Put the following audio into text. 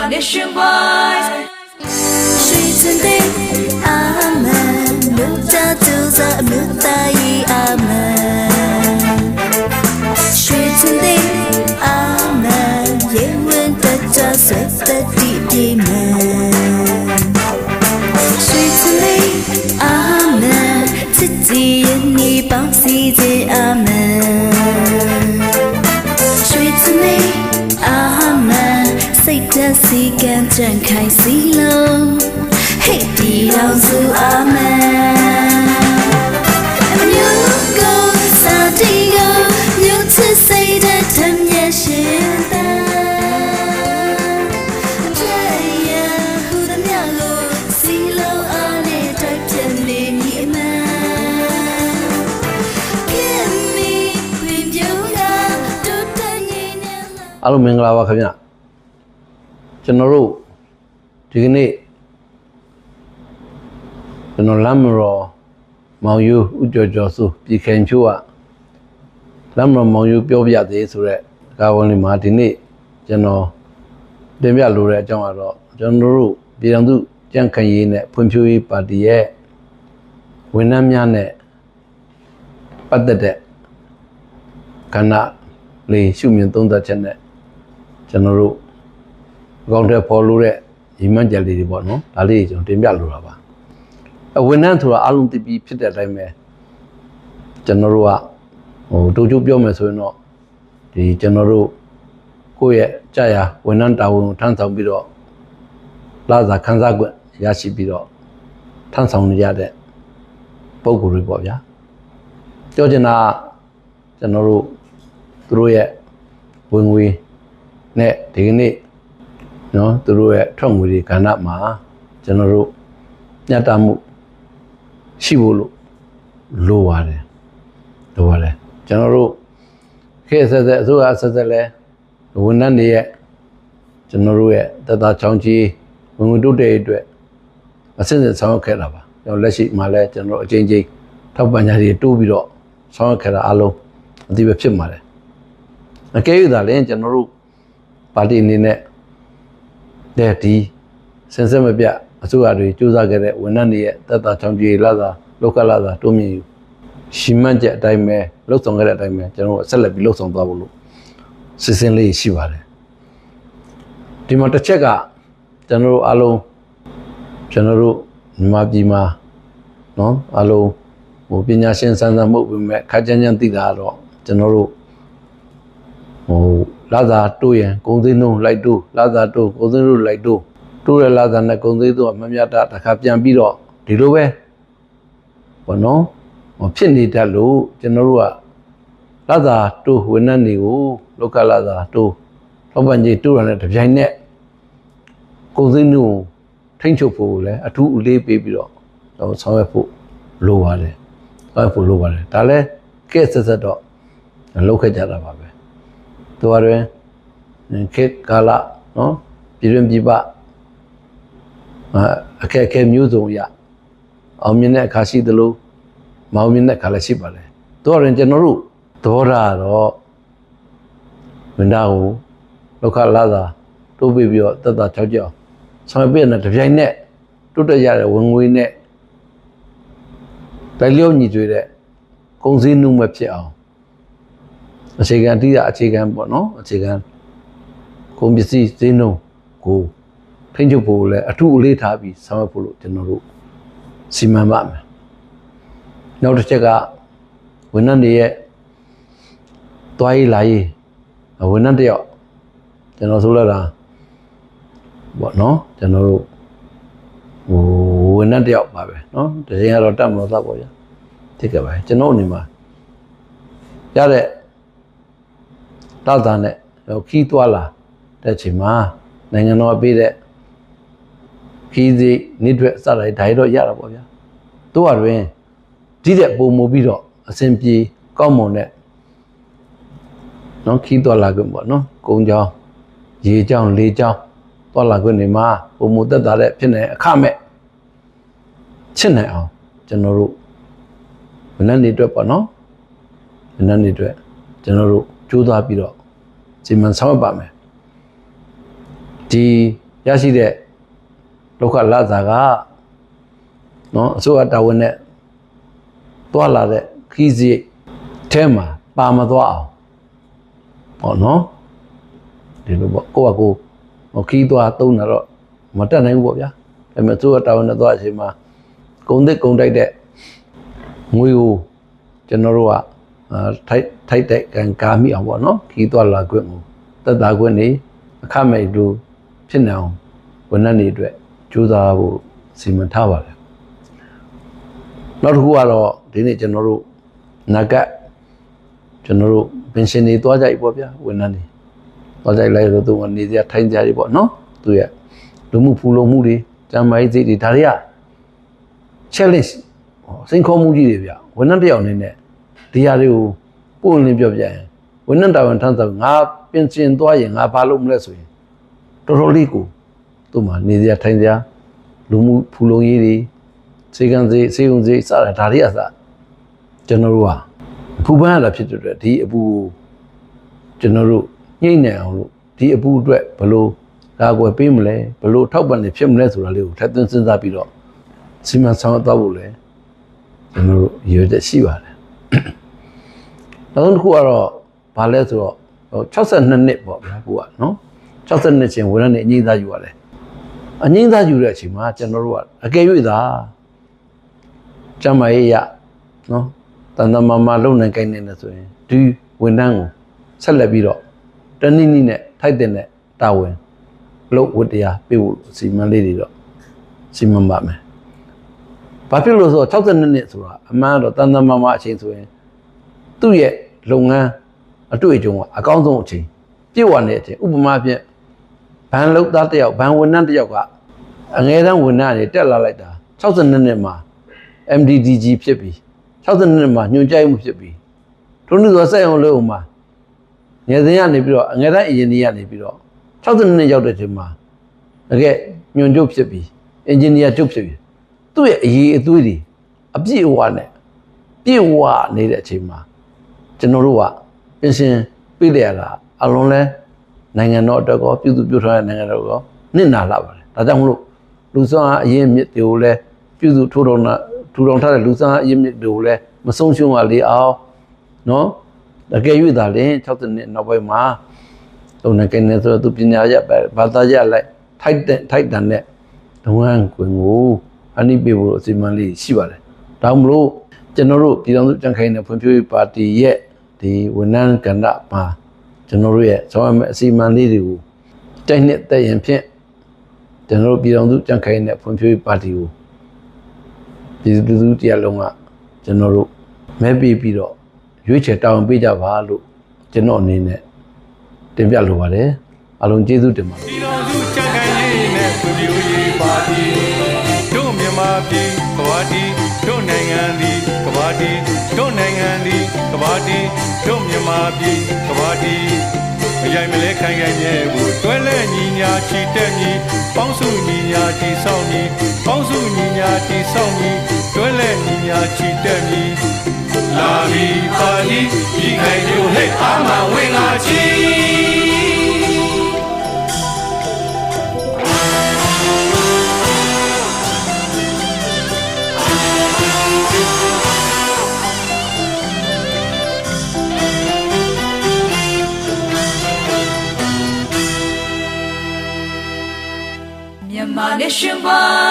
Carnation Boys 水晶的阿门，六家就在六大一 စိတ်သက်စီကံကြံခိုင်စီလုံးဟိတ်တီတော်စုအာမင်အမျိုးကိုစာတီကိုမြို့ချစ်စိတ်တဲ့ထမျက်ရှင်သာတဲ့ရဟူသည်များကိုစီလုံးအားနဲ့တိုက်ပြနေမည်အမှန်ခင်မီဝင်ပြုံးကတို့တည်းနေနေအားလုံးမင်္ဂလာပါခင်ဗျ ကျွန်တော်တို့ဒီကနေ့ကျွန်တော်လမ်းမတော်မောင်ယူဥကြော်ကြော်စုပြည်ခိုင်ချိုးကလမ်းမတော်မောင်ယူပြောပြသေးဆိုတော့ကာဝန်လေးမှာဒီနေ့ကျွန်တော်တင်ပြလိုတဲ့အကြောင်းကတော့ကျွန်တော်တို့ပြည်တော်သူကြံ့ခိုင်ရေးနဲ့ဖွံ့ဖြိုးရေးပါတီရဲ့ဝန်ထမ်းများနဲ့ပတ်သက်တဲ့ကဏ္ဍလေးရှုမြင်သုံးသပ်ချက်နဲ့ကျွန်တော်တို့အ ကောင့်ထဲပေါ်လို့တဲ့ညီမကြလေးတွေပေါ့နော်ဒါလေးကျွန်တော်တင်ပြလိုတာပါအဝန်ထမ်းဆိုတာအလုံးတပြီးဖြစ်တဲ့အတိုင်းပဲကျွန်တော်တို့ကဟိုတူတူပြောမယ်ဆိုရင်တော့ဒီကျွန်တော်တို့ကိုယ့်ရဲ့ကြာရဝန်ထမ်းတာဝန်ကိုထမ်းဆောင်ပြီးတော့လာစာခန်းစားခွင့်ရရှိပြီးတော့ထမ်းဆောင်နေရတဲ့ပုံကိုယ်တွေပေါ့ဗျာပြောချင်တာကကျွန်တော်တို့သူတို့ရဲ့ဝင်ငွေနဲ့ဒီကနေ့ နော်သူတို့ရဲ့ထွက်ငွေတွေကဏ္ဍမှာကျွန်တော်တို့ညတ်တာမှုရှိဖို့လို့လိုပါတယ်လိုပါတယ်ကျွန်တော်တို့ခေတ်ဆက်ဆက်အစိုးရဆက်ဆက်လဲဝန်ထမ်းတွေရဲ့ကျွန်တော်တို့ရဲ့တသက်ချောင်းကြီးဝင်ငွေတိုးတဲ့အတွက်အစစ်စစ်ဆောင်ရွက်ခဲ့တာပါကျွန်တော်လက်ရှိမှာလဲကျွန်တော်တို့အချင်းချင်းထောက်ပံ့ကြတွေတိုးပြီးတော့ဆောင်ရွက်ခဲ့တာအလုံးအတိပဲဖြစ်ပါတယ်အကဲ၍သာလဲကျွန်တော်တို့ပါတီအနေနဲ့ တဲ့ဒီစင်စစ်မပြအစိုးရတွေစူးစမ်းခဲ့တဲ့ဝန်ထမ်းတွေရဲ့တက်တာချောင်းကြီးလာသာလောကလာသာတိုးမြင့်ယူရှိမှတ်ချက်အတိုင်းပဲလှုပ်ဆောင်ခဲ့တဲ့အတိုင်းပဲကျွန်တော်တို့ဆက်လက်ပြီးလှုပ်ဆောင်သွားဖို့လို့စစ်စင်လေးရှိပါတယ်ဒီမှာတစ်ချက်ကကျွန်တော်တို့အားလုံးကျွန်တော်တို့မြန်မာပြည်မှာနော်အားလုံးဟိုပညာရှင်စံစံမှုတ်ပြီးမဲ့ခါကြမ်းကြမ်းသိတာတော့ကျွန်တော်တို့ဟို လာသာတိုးရင်ဂုံသိန်းလုံးလိုက်တိုးလာသာတိုးဂုံသိန်းလုံးလိုက်တိုးတိုးတဲ့လာသာနဲ့ဂုံသိန်းတို့ကမမြတ်တာတစ်ခါပြန်ပြီးတော့ဒီလိုပဲဘောနော်ဟိုဖြစ်နေတတ်လို့ကျွန်တော်တို့ကလာသာတိုးဝန်ထမ်းတွေကိုလောကလာသာတိုးလောပန်ကြီးတိုးရတဲ့တပြိုင်နက်ဂုံသိန်းတို့ထိမ့်ချုပ်ဖို့လည်းအထူးအလေးပေးပြီးတော့တော့ဆောင်ရွက်ဖို့လိုပါတယ်ဆောင်ရွက်ဖို့လိုပါတယ်ဒါလည်းကဲဆက်ဆက်တော့လုပ်ခဲ့ကြတာပါပဲ သူကတွင်ခေတ်ကာလနော်ပြည်တွင်ပြည်ပအာအခက်အခဲမျိုးစုံရအောင်မြင်တဲ့အခါရှိသလိုမအောင်မြင်တဲ့အခါလည်းရှိပါလေသူကတွင်ကျွန်တော်တို့သဘောထားကတော့ဝန်သားကိုလောက်ခလာသာတိုးပြီးပြီးတော့တက်တာချောက်ကြောက်ဆောင်ပြည့်တဲ့တပြိုင်နက်တိုးတက်ရတဲ့ဝင်ငွေနဲ့တိုက်လျောညီကျွေးတဲ့ကုန်စည်နှုန်းပဲဖြစ်အောင် အခြေခံတိရအခြေခံပေါ့နော်အခြေခံကုန်ပစ္စည်းဈေးနှုန်းကိုထိန်းချုပ်ဖို့လည်းအထူးအလေးထားပြီးဆောင်ရွက်ဖို့လို့ကျွန်တော်တို့စီမံပါမယ်နောက်တစ်ချက်ကဝန်ထမ်းတွေရဲ့တွားရေးလာရေးဝန်ထမ်းတစ်ယောက်ကျွန်တော်ဆိုလိုက်တာပေါ့နော်ကျွန်တော်တို့ဟိုဝန်ထမ်းတစ်ယောက်ပါပဲနော်တကယ်ကတော့တတ်မလို့သတ်ပေါ့ဗျာတိတ်ကပါကျွန်တော်အနေမှာရတဲ့ တောက်တာနဲ့ခီးသွားလာတဲ့ချိန်မှာနိုင်ငံတော်ပေးတဲ့ခီးစီနေတွေ့စတဲ့ဓာတ်တော့ရတာပေါ့ဗျာတို့ကတွင်ဒီတဲ့ပုံမူပြီးတော့အစဉ်ပြေကောက်မွန်တဲ့နော်ခီးသွားလာခွင့်ပေါ့နော်ကုန်းချောင်းရေချောင်းလေချောင်းသွားလာခွင့်တွေမှာပုံမူတက်တာတဲ့ဖြစ်နေအခမဲ့ချစ်နိုင်အောင်ကျွန်တော်တို့မနက်နေအတွက်ပေါ့နော်မနက်နေအတွက်ကျွန်တော်တို့ ကြိုးစားပြီးတော့စီမံဆောင်ရွက်ပါမယ်ဒီရရှိတဲ့လောက်ခလာစာကနော်အစိုးရတာဝန်နဲ့တွာလာတဲ့ခီးစီအဲမှာပါမသွားအောင်ဟောနော်ဒီလိုပေါ့ကိုယ့်ကကိုယ်ဟိုခီးသွားသုံးတာတော့မတက်နိုင်ဘူးပေါ့ဗျာဒါပေမဲ့အစိုးရတာဝန်နဲ့သွားအချိန်မှာဂုံသစ်ဂုံတိုက်တဲ့ငွေကိုကျွန်တော်တို့ကအာ ထိုက်ထိုက်တဲ့ကံကာမိအောင်ပေါ့နော်ခီးသွားလာခွင့်ကိုတက်တာခွင့်နေအခမဲ့လူဖြစ်နေအောင်ဝန်ထမ်းတွေအတွက်ကြိုးစားဖို့စီမံထားပါတယ်နောက်တစ်ခုကတော့ဒီနေ့ကျွန်တော်တို့နာကတ်ကျွန်တော်တို့ပင်ရှင်တွေတွားကြိုက်ပေါ့ဗျာဝန်ထမ်းတွေတွားကြိုက်လိုက်တော့သူကနေစရာထိုင်ကြတွေပေါ့နော်သူရဲ့လူမှုဖူလုံမှုတွေတမ်းမိုင်းစိတ်တွေဒါတွေက challenge ဟောစိန်ခေါ်မှုကြီးတွေဗျဝန်ထမ်းတစ်ယောက်အနေနဲ့ ဒီဟာတွေကိုပို့လင်းပြောပြရင်ဝန်ထမ်းတာဝန်ထမ်းဆောင်ငါပင်ရှင်သွားရင်ငါဘာလုပ်မလဲဆိုရင်တော်တော်လေးကိုသူ့မှာနေစရာထိုင်စရာလူမှုဖူလုံရေးတွေစေကံစေစေုံစေစတာဒါတွေအစကျွန်တော်တို့ကဖူပန်းရတာဖြစ်တဲ့အတွက်ဒီအပူကိုကျွန်တော်တို့ညှိနေအောင်လို့ဒီအပူအတွက်ဘယ်လို့ကာကွယ်ပေးမလဲဘယ်လို့ထောက်ပံ့နေဖြစ်မလဲဆိုတာလေးကိုထပ်သွင်းစဉ်းစားပြီးတော့စီမံဆောင်ရွက်သွားဖို့လဲကျွန်တော်တို့ရည်ရွယ်ချက်ရှိပါတယ် နောက်ဆုံးတစ်ခုကတော့ဘာလဲဆိုတော့ဟို62နှစ်ပေါ့ဗျာကိုကနော်62နှစ်ချင်းဝန်ထမ်းနေအငိမ့်သားယူရတယ်အငိမ့်သားယူတဲ့အချိန်မှာကျွန်တော်တို့ကအကယ်၍သာကျမ်းမာရေးရနော်တန်တမမလုံနိုင်ကိုင်းနေတယ်ဆိုရင်ဒီဝန်ထမ်းကိုဆက်လက်ပြီးတော့တနည်းနည်းနဲ့ထိုက်တဲ့နဲ့တာဝန်လို့ဝတ္တရားပြေဖို့အစီအမံလေးတွေတော့စီမံပါမယ်ဘာဖြစ်လို့ဆိုတော့62နှစ်ဆိုတာအမှန်တော့တန်တမမအချိန်ဆိုရင် သူ့ရဲ့လုပ်ငန်းအတွေ့အကြုံကအကောင်းဆုံးအချိန်ပြည့်ဝနေတဲ့အချိန်ဥပမာဖြင့်ဘန်လုတ်သားတစ်ယောက်ဘန်ဝန်ထမ်းတစ်ယောက်ကအငယ်တန်းဝန်ထမ်းအနေတက်လာလိုက်တာ62နှစ်မှာ MDDG ဖြစ်ပြီး62နှစ်မှာညွှန်ကြားမှုဖြစ်ပြီးထုံးနည်းဆိုစက်အောင်လုပ်အောင်မှာငယ်စဉ်ကနေပြီးတော့အငယ်တန်းအင်ဂျင်နီယာနေပြီးတော့62နှစ်ရောက်တဲ့ချိန်မှာတကယ်ညွှန်ချုပ်ဖြစ်ပြီးအင်ဂျင်နီယာချုပ်ဖြစ်ပြီးသူ့ရဲ့အရေးအသွေးတွေအပြည့်အဝနဲ့ပြည့်ဝနေတဲ့အချိန်မှာ ကျွန်တော်တို့ကပြင်ဆင်ပြည့်တယ်ရတာအလုံးလဲနိုင်ငံတော်အတွက်ကောပြုစုပြုထားတဲ့နိုင်ငံတော်ကောနစ်နာလာပါတယ်ဒါကြောင့်မလို့လူဆောင်အားအရင်မြစ်တွေကိုလည်းပြုစုထိုးထောင်တာထူထောင်ထားတဲ့လူဆောင်အားအရင်မြစ်တွေကိုလည်းမဆုံးရှုံးပါလေအောင်နော်တကယ်၍သာလင်60နှစ်နောက်ပိုင်းမှာလုံနေကနေဆိုတော့သူပညာရပဲဘာသာရလိုက်ထိုက်တဲ့ထိုက်တန်တဲ့ဒဝန်းကွင်ကိုအနိပေဖို့အစီအမံလေးရှိပါတယ်ဒါမှမလို့ကျွန်တော်တို့ပြည်တော်စုကြံခိုင်တဲ့ဖွံ့ဖြိုးရေးပါတီရဲ့ ဒီဝန်ထမ်းကဏ္ဍမှာကျွန်တော်တို့ရဲ့ဆောင်ရွက်မဲ့အစီအမံလေးတွေကိုတိုက်နှစ်တက်ရင်ဖြင့်ကျွန်တော်တို့ပြည်တော်စုကြံခိုင်တဲ့ဖွံ့ဖြိုးရေးပါတီကိုပြည်သူလူထုတရားလုံးကကျွန်တော်တို့မဲပေးပြီးတော့ရွေးချယ်တောင်းပေးကြပါလို့ကျွန်တော်အနေနဲ့တင်ပြလိုပါတယ်အလုံးကျေးဇူးတင်ပါတယ်ပြည်တော်စုကြံ့ခိုင်ရေးနဲ့သူမျိုးရေးပါတီတို့မြန်မာပြည်ကဘာတီတို့နိုင်ငံသည်ကဘာ တီတို့နိုင်ငံသည်ကဘာတီတို့မြန်မာပြည်ကဘာတီအကြိုင်မလဲခိုင်ခိုင်မြဲဘူးတွဲလဲညီညာချီတက်ညီပေါင်းစုညီညာတီဆောင်ညီပေါင်းစုညီညာတီဆောင်ညီတွဲလဲညီညာချီတက်ညီလာဘီပါတီဒီခိုင်မျိုးဟဲ့အာမဝင်လာချီ 喧哗